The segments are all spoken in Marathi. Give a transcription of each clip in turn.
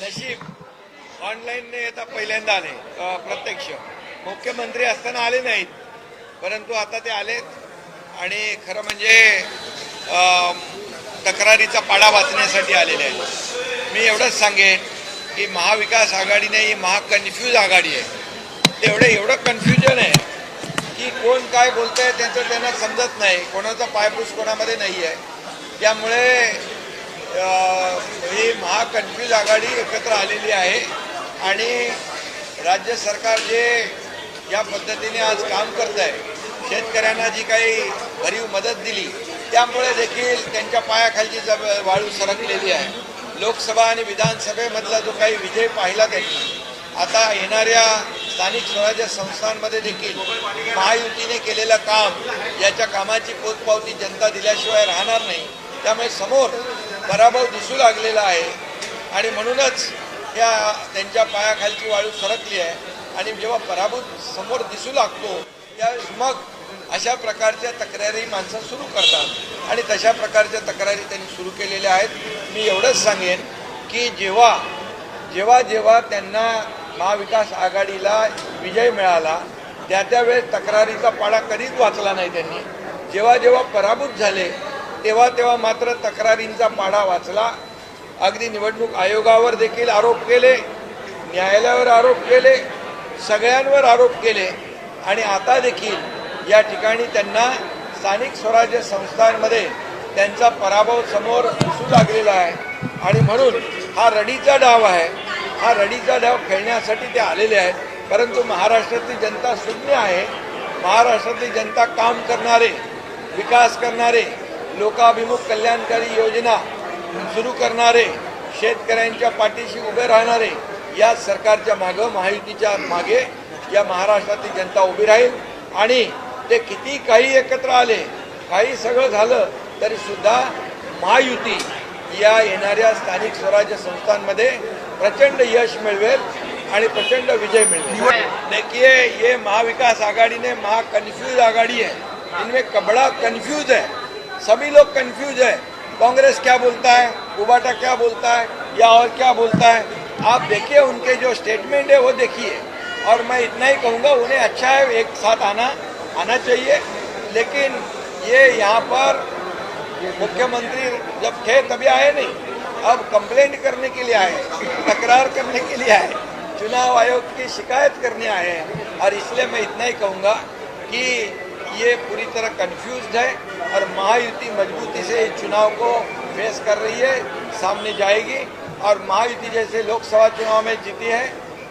नशीब ऑनलाईन नाही येता पहिल्यांदा आले प्रत्यक्ष. मुख्यमंत्री असताना आले नाहीत परंतु आता ते आलेत. आणि खरं म्हणजे तक्रारीचा पाडा वाचण्यासाठी आलेले आहेत. मी एवढंच सांगेन की महाविकास आघाडी नाही ही महाकन्फ्यूज आघाडी आहे. तेवढं एवढं कन्फ्युजन आहे की कोण काय बोलत आहे त्यांचं त्यांना समजत नाही. कोणाचा पायपूस कोणामध्ये नाही आहे. त्यामुळे ही महाकन्फ्यूज आघाडी एकत्र आलेली आहे आणि राज्य सरकार जे या पद्धतीने आज काम करत आहे शेतकऱ्यांना जी काही भरीव मदत दिली त्यामुळे देखील त्यांच्या पायाखालची जब वाळू सरकलेली आहे. लोकसभा आणि विधानसभेमधला जो काही विजय पाहिला त्यांनी आता येणाऱ्या स्थानिक स्वराज्य संस्थांमध्ये देखील महायुतीने केलेलं काम याच्या कामाची पोचपावती जनता दिल्याशिवाय राहणार नाही. त्यामुळे समोर पराभव दिसू लागलेला आहे. आणि म्हणूनच या त्यांच्या पायाखालची वाळू सरकली आहे. आणि जेव्हा पराभूत समोर दिसू लागतो त्यावेळेस मग अशा प्रकारच्या तक्रारी माणसं सुरू करतात. आणि तशा प्रकारच्या तक्रारी त्यांनी सुरू केलेल्या आहेत. मी एवढंच सांगेन की जेव्हा जेव्हा जेव्हा त्यांना महाविकास आघाडीला विजय मिळाला त्या त्यावेळेस तक्रारीचा पाडा कधीच वाचला नाही त्यांनी. जेव्हा जेव्हा पराभूत झाले तेव्हा तेव्हा मात्र तक्रारींचा पाडा वाचला. अगदी निवडणूक आयोगावर देखील आरोप केले न्यायालयावर आरोप केले सगळ्यांवर आरोप केले. आणि आता देखील या ठिकाणी त्यांना स्थानिक स्वराज्य संस्थांमध्ये त्यांचा पराभव समोर लागलेला आहे. आणि म्हणून हा रडीचा डाव आहे. हा रडीचा डाव खेळण्यासाठी ते आलेले आहेत. परंतु महाराष्ट्रातली जनता शून्य आहे. महाराष्ट्रातली जनता काम करणारे विकास करणारे लोकाभिमुख कल्याणकारी योजना सुरू करणारे शेतकऱ्यांच्या पाठीशी उभे राहणारे या सरकारच्या मागं महायुतीच्या मागे या महाराष्ट्रातली जनता उभी राहील. आणि ते किती काही एकत्र आले काही सगळं झालं तरी सुद्धा महायुती या स्थानिक स्वराज्य संस्थान संस्थांमध्ये प्रचंड यश मिळवेल प्रचंड विजय मिळवेल. देखिए, ये महाविकास आघाड़ी ने महाकन्फ्यूज आघाड़ी है. इनमें कबड़ा कन्फ्यूज़ है. सभी लोग कन्फ्यूज़ है. कांग्रेस क्या बोलता है? उबाटा क्या बोलता है? या और क्या बोलता है? आप देखिए, उनके जो स्टेटमेंट है, वो देखिए। और मैं इतना ही कहूँगा, उन्हें अच्छा है एक साथ आना आना चाहिए। लेकिन ये यहाँ पर मुख्यमंत्री जब थे तभी आए नहीं। अब कंप्लेंट करने के लिए आए तकरार करने के लिए आए चुनाव आयोग की शिकायत करने आए हैं। और इसलिए मैं इतना ही कहूँगा कि ये पूरी तरह कंफ्यूज्ड है और महायुति मजबूती से इस चुनाव को फेस कर रही है, सामने जाएगी। और महायुति जैसे लोकसभा चुनाव में जीती है,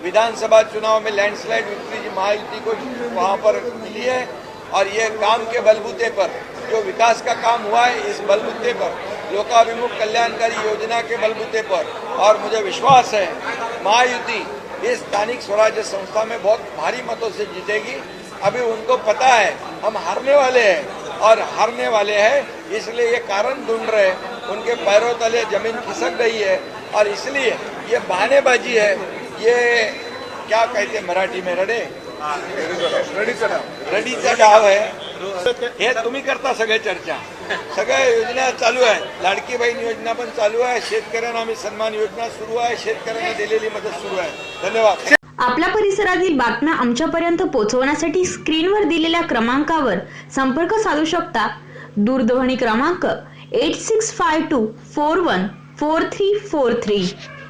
विधानसभा चुनाव में लैंडस्लाइड विक्ट्री महायुति को वहाँ पर मिली है। और ये काम के बलबूते पर जो विकास का काम हुआ है इस बलबूते पर लोकाभिमुख कल्याणकारी योजना के बलबूते पर और मुझे विश्वास है महायुति इस स्थानिक स्वराज्य संस्था में बहुत भारी मतों से जीतेगी। अभी उनको पता है हम हारने वाले हैं और हारने वाले हैं इसलिए ये कारण ढूंढ रहे हैं। उनके पैरों तले ज़मीन खिसक रही है और इसलिए ये बहानेबाजी है ये क्या कहते हैं मराठी में रडे? रडीचा डाव आहे हे तुम्ही करता सगळे चर्चा. सगळ्या योजना चालू आहे लाडकी बहीण योजना पण चालू आहे. शेतकऱ्यांना आम्ही सन्मान योजना सुरू आहे. शेतकऱ्यांना दिलेली मदत सुरू आहे. धन्यवाद. आपल्या परिसरातील बातम्या आमच्यापर्यंत पोहोचवण्यासाठी स्क्रीनवर दिलेल्या क्रमांकावर संपर्क साधू शकता. दूरध्वनी क्रमांक eight six five two four one four three four three